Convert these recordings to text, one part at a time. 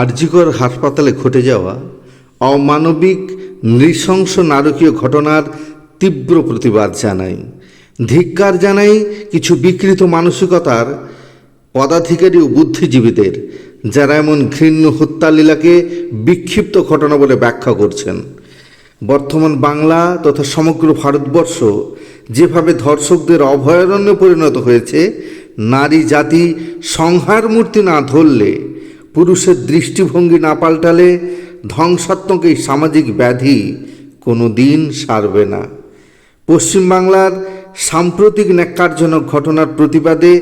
আরজিকর হাসপাতালে ঘটে যাওয়া অমানবিক নৃশংস নারকীয় ঘটনার তীব্র প্রতিবাদ জানাই ধিক্কার জানাই কিছু বিকৃত মানসিকতার পদাধিকারী ও বুদ্ধিজীবীদের, যারা এমন ঘৃণ্য হত্যালীলাকে বিক্ষিপ্ত ঘটনা বলে ব্যাখ্যা করছেন। বর্তমান বাংলা তথা সমগ্র ভারতবর্ষ যেভাবে ধর্ষকদের অভয়ারণ্যে পরিণত হয়েছে, নারী জাতি সংহার মূর্তি না ধরলে পুরুষের দৃষ্টিভঙ্গি না পাল্টালে ধ্বংসাত্মক এই সামাজিক ব্যাধি কোনো দিন সারবে না। পশ্চিমবাংলার সাম্প্রতিক ন্যাক্কারজনক ঘটনার প্রতিবাদে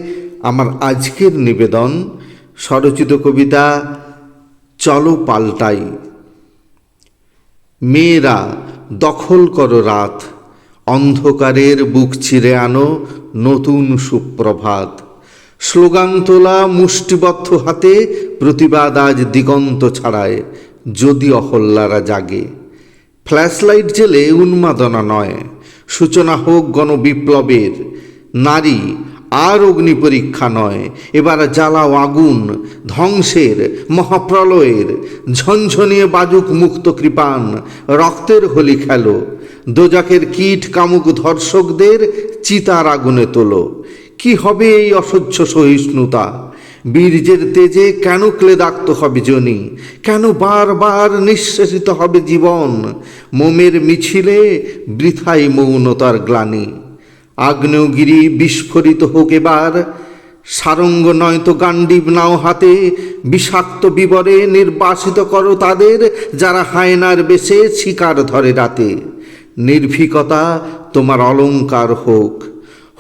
আমার আজকের নিবেদন স্বরচিত কবিতা চলো পাল্টাই। মেয়েরা, দখল করো রাত, অন্ধকারের বুক ছিঁড়ে আনো নতুন সুপ্রভাত। স্লোগান তোলা মুষ্টিবদ্ধ হাতে প্রতিবাদ আজ দিগন্ত ছাড়ায়, যদি অহল্লারা জাগে। ফ্ল্যাশলাইট জেলে উন্মাদনা নয়, সূচনা হোক গণবিপ্লবের। নারী, আর অগ্নি পরীক্ষা নয়, এবার জ্বালাও আগুন, ধ্বংসের, মহাপ্রলয়ের। ঝনঝনিয়ে বাজুক মুক্ত কৃপান, রক্তের হোলি খেলো। দোজাকের কীট কামুক ধর্ষকদের, চিতার আগুনে তোলো। কি হবে এই অসহ্য সহিষ্ণুতা? বীর্যের তেজে কেন ক্লেদাক্ত হবে জনি? কেন বারবার নিঃশেষিত হবে জীবন? মোমের মিছিলে বৃথাই মৌনতার গ্লানি। আগ্নেয়গিরি বিস্ফোরিত হোক এবার। সারঙ্গ নয়তো গান্ডীব নাও হাতে। বিষাক্ত বিবরে নির্বাসিত করো তাদের, যারা হায়নার বেশে শিকার ধরে রাতে। নির্ভীকতা তোমার অলঙ্কার হোক।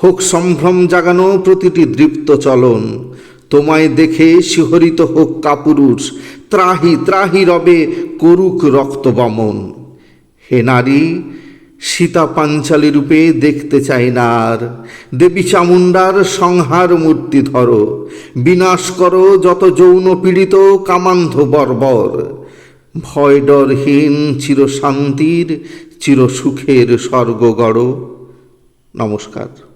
হোক সম্ভ্রম জাগানো প্রতিটি দৃপ্ত চলন। তোমায় দেখে শিহরিত হোক কাপুরুষ, ত্রাহি ত্রাহি রবে করুক রক্ত বমন। হে নারী, সীতা পাঞ্চালী রূপে দেখতে চাই না আর। দেবী চামুণ্ডার সংহার মূর্তি ধরো। বিনাশ করো যত যৌন পীড়িত কামান্ধ বর্বর। ভয় ডরহীন চির সুখের স্বর্গ গড়। নমস্কার।